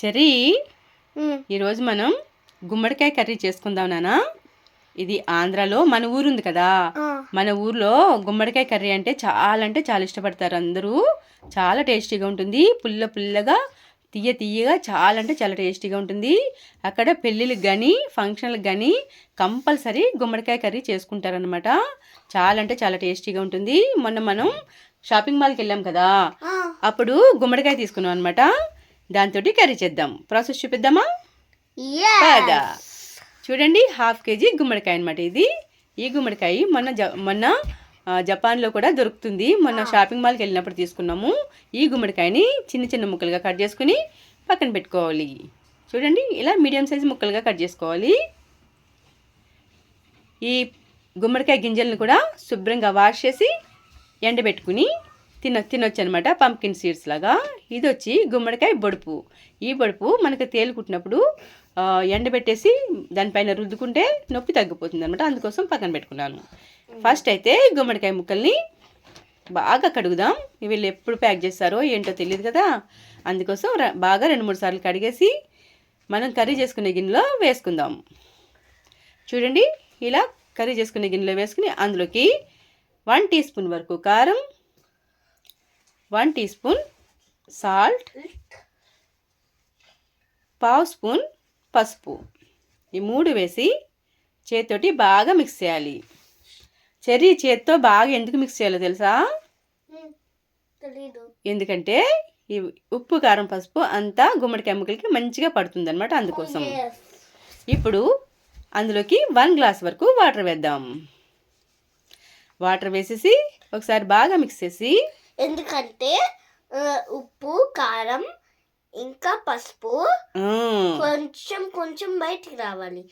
Cherry ఈరోజు మనం గుమ్మడికాయ కర్రీ చేసుకుందాం నానా. ఇది ఆంధ్రాలో మన ఊరు ఉంది కదా మన ఊర్లో గుమ్మడికాయ కర్రీ అంటే చాలా అంటే చాలా ఇష్టపడతారు అందరూ. చాలా టేస్టీగా ఉంటుంది. పుల్ల పుల్లగా తీయ తీయగా చాలా అంటే చాలా టేస్టీగా ఉంటుంది. అక్కడ పెళ్ళిళ్ళకి కానీ ఫంక్షన్లకు కానీ కంపల్సరీ గుమ్మడికాయ కర్రీ చేసుకుంటారనమాట చాలా అంటే చాలా టేస్టీగా ఉంటుంది. మొన్న మనం షాపింగ్ మాల్కి వెళ్ళాం కదా. అప్పుడు గుమ్మడికాయ తీసుకున్నాం అనమాట దాంతో కర్రీ చేద్దాం. ప్రాసెస్ చూపిద్దామా. బాగా చూడండి హాఫ్ కేజీ గుమ్మడికాయ అనమాట ఇది. ఈ గుమ్మడికాయ మొన్న జ మొన్న జపాన్లో కూడా దొరుకుతుంది. మొన్న షాపింగ్ మాల్కి వెళ్ళినప్పుడు తీసుకున్నాము. ఈ గుమ్మడికాయని చిన్న చిన్న ముక్కలుగా కట్ చేసుకుని పక్కన పెట్టుకోవాలి. చూడండి ఇలా మీడియం సైజ్ ముక్కలుగా కట్ చేసుకోవాలి. ఈ గుమ్మడికాయ గింజలను కూడా శుభ్రంగా వాష్ చేసి ఎండబెట్టుకుని తిన తినొచ్చు అనమాట పంకిన్ సీడ్స్ లాగా. ఇది వచ్చి గుమ్మడికాయ బొడుపు. ఈ బొడుపు మనకు తేలుకుంటున్నప్పుడు ఎండబెట్టేసి దానిపైన రుద్దుకుంటే నొప్పి తగ్గిపోతుంది అనమాట అందుకోసం పక్కన పెట్టుకున్నాను. ఫస్ట్ అయితే గుమ్మడికాయ ముక్కల్ని బాగా కడుగుదాం. వీళ్ళు ఎప్పుడు ప్యాక్ చేస్తారో ఏంటో తెలియదు కదా. అందుకోసం బాగా రెండు మూడు సార్లు కడిగేసి మనం కర్రీ చేసుకునే గిన్నెలో వేసుకుందాం. చూడండి ఇలా కర్రీ చేసుకునే గిన్నెలో వేసుకుని అందులోకి వన్ టీ స్పూన్ వరకు కారం వన్ టీ స్పూన్ సాల్ట్ పావు స్పూన్ పసుపు. ఈ మూడు వేసి చేతితోటి బాగా మిక్స్ చేయాలి. చెర్రీ చేత్తో బాగా ఎందుకు మిక్స్ చేయాలో తెలుసా? ఎందుకంటే ఈ ఉప్పు కారం పసుపు అంతా గుమ్మడికాయ ముక్కలకి మంచిగా పడుతుంది అనమాట అందుకోసం Yes. ఇప్పుడు అందులోకి వన్ గ్లాస్ వరకు వాటర్ వేద్దాం. వాటర్ వేసేసి ఒకసారి బాగా మిక్స్ చేసి ఎందుకంటే ఉప్పు కారం ఇంకా పసుపు కొంచెం కొంచెం బయటికి రావాలి.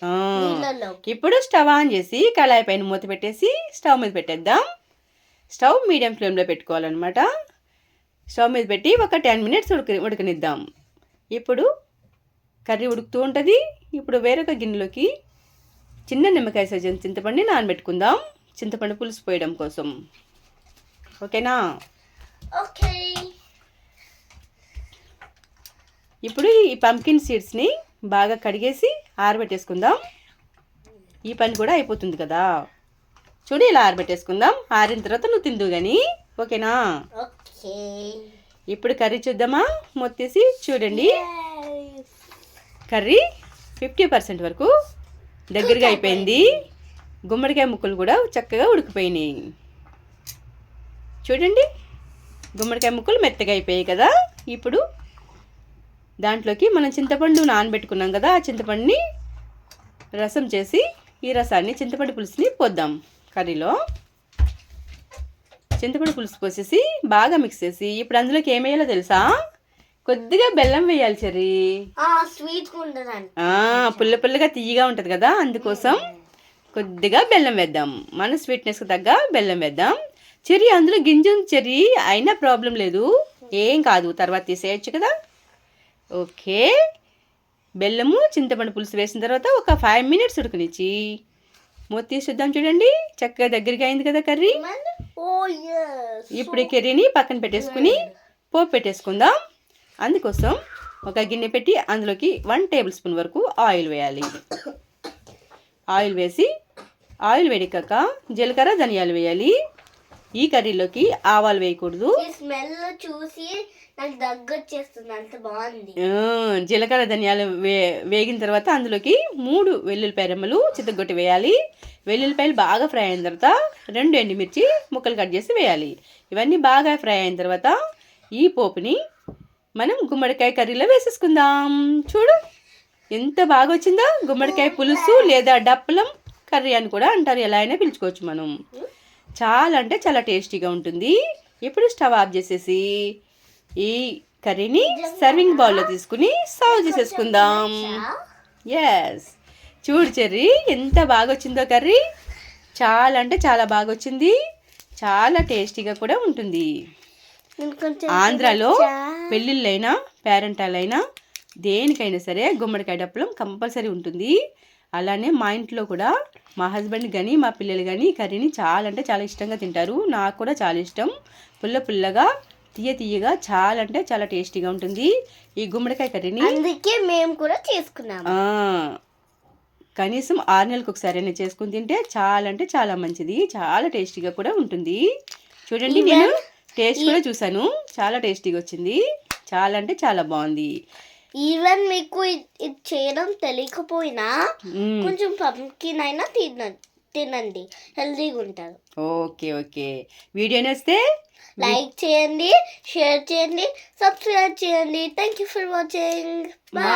నీళ్ళలో ఇప్పుడు స్టవ్ ఆన్ చేసి కళాయి పైన మూత పెట్టేసి స్టవ్ మీద పెట్టేద్దాం. స్టవ్ మీడియం ఫ్లేమ్లో పెట్టుకోవాలన్నమాట. స్టవ్ మీద పెట్టి ఒక టెన్ మినిట్స్ ఉడక ఉడకనిద్దాం. ఇప్పుడు కర్రీ ఉడుకుతూ ఉంటుంది. ఇప్పుడు వేరొక గిన్నెలోకి చిన్న నిమ్మకాయ సజ్జన చింతపండుని నానబెట్టుకుందాం. చింతపండు పులుసు పోయడం కోసం. ఓకేనా? ఓకే ఇప్పుడు ఈ పంకిన్ సీడ్స్ని బాగా కడిగేసి ఆరబెట్టేసుకుందాం. ఈ పని కూడా అయిపోతుంది కదా. చూడు ఇలా ఆరబెట్టేసుకుందాం. ఆరిన తర్వాత నువ్వు తిందు కానీ ఓకేనా? ఓకే ఇప్పుడు కర్రీ చూద్దామా? మొత్తేసి చూడండి. కర్రీ ఫిఫ్టీ పర్సెంట్ వరకు దగ్గరగా అయిపోయింది. గుమ్మడికాయ ముక్కలు కూడా చక్కగా ఉడికిపోయినాయి. చూడండి. గుమ్మడికాయ ముక్కలు మెత్తగా అయిపోయాయి కదా. ఇప్పుడు దాంట్లోకి మనం చింతపండు నానబెట్టుకున్నాం కదా ఆ చింతపండుని రసం చేసి ఈ రసాన్ని చింతపండు పులుసుని పోద్దాం కర్రీలో. చింతపండు పులుసు పోసేసి బాగా మిక్స్ చేసి ఇప్పుడు అందులోకి ఏం వేయాలో తెలుసా? కొద్దిగా బెల్లం వేయాలి ఆ, పుల్ల పుల్లగా తీయగా ఉంటుంది కదా అందుకోసం కొద్దిగా బెల్లం వేద్దాం. మన స్వీట్నెస్కి తగ్గ బెల్లం వేద్దాం. చెర్రీ అందులో గింజం చెర్రీ అయినా ప్రాబ్లం లేదు. ఏం కాదు తర్వాత తీసేయచ్చు కదా. ఓకే. బెల్లము చింతపండు పులుసు వేసిన తర్వాత ఒక ఫైవ్ మినిట్స్ ఉడకనిచ్చి మూత తీసిద్దాం చూడండి. చక్కగా దగ్గరికి అయింది కదా కర్రీ. ఇప్పుడు ఈ కర్రీని పక్కన పెట్టేసుకుని పోపు పెట్టేసుకుందాం. అందుకోసం ఒక గిన్నె పెట్టి అందులోకి వన్ టేబుల్ స్పూన్ వరకు ఆయిల్ వేయాలి. ఆయిల్ వేసి ఆయిల్ వేడికాక జీలకర్ర ధనియాలు వేయాలి. ఈ కర్రీలోకి ఆవాలు వేయకూడదు. స్మెల్ చూసి నాకు అంత బాగుంది. జీలకర్ర ధనియాలు వే వేగిన తర్వాత అందులోకి మూడు వెల్లుల్లిపాయ రెమ్మలు చిత్తగొట్టి వేయాలి. వెల్లుల్లిపాయలు బాగా ఫ్రై అయిన తర్వాత రెండు ఎండుమిర్చి ముక్కలు కట్ చేసి వేయాలి. ఇవన్నీ బాగా ఫ్రై అయిన తర్వాత ఈ పోపుని మనం గుమ్మడికాయ కర్రీలో వేసేసుకుందాం. చూడు ఎంత బాగా వచ్చిందో గుమ్మడికాయ పులుసు లేదా డప్పలం కర్రీ అని కూడా అంటారు. ఎలా అయినా పిలుచుకోవచ్చు మనం. చాలా అంటే చాలా టేస్టీగా ఉంటుంది. ఇప్పుడు స్టవ్ ఆఫ్ చేసేసి ఈ కర్రీని సర్వింగ్ బౌల్లో తీసుకుని సర్వ్ చేసేసుకుందాం. ఎస్ చూడు చెర్రీ ఎంత బాగా వచ్చిందో కర్రీ. చాలా అంటే చాలా బాగా వచ్చింది చాలా టేస్టీగా కూడా ఉంటుంది. ఆంధ్రాలో పెళ్ళిళ్ళైనా పేరెంటాలైనా దేనికైనా సరే గుమ్మడికాయ డప్పలం కంపల్సరీ ఉంటుంది. అలానే మా ఇంట్లో కూడా మా హస్బెండ్ కానీ మా పిల్లలు కానీ కర్రీని చాలా అంటే చాలా ఇష్టంగా తింటారు. నాకు కూడా చాలా ఇష్టం. పుల్ల పుల్లగా తీయ తీయగా చాలా అంటే చాలా టేస్టీగా ఉంటుంది ఈ గుమ్మడికాయ కర్రీని. అందుకే మేము కూడా చేసుకున్నాము. ఆ, కనీసం ఆరు నెలలకు ఒకసారి అయినా చేసుకుని తింటే చాలా అంటే చాలా మంచిది. చాలా టేస్టీగా కూడా ఉంటుంది. చూడండి నేను టేస్ట్ కూడా చూసాను చాలా టేస్టీగా వచ్చింది. చాలా అంటే చాలా బాగుంది. ఈవెన్ మీకు ఇది చేయడం తెలియకపోయినా. కొంచెం పంకిన్ అయినా తిన తినండి. హెల్తీగా ఉంటారు. Okay okay. వీడియో నచ్చితే లైక్ చేయండి షేర్ చేయండి సబ్స్క్రైబ్ చేయండి. Thank you for watching bye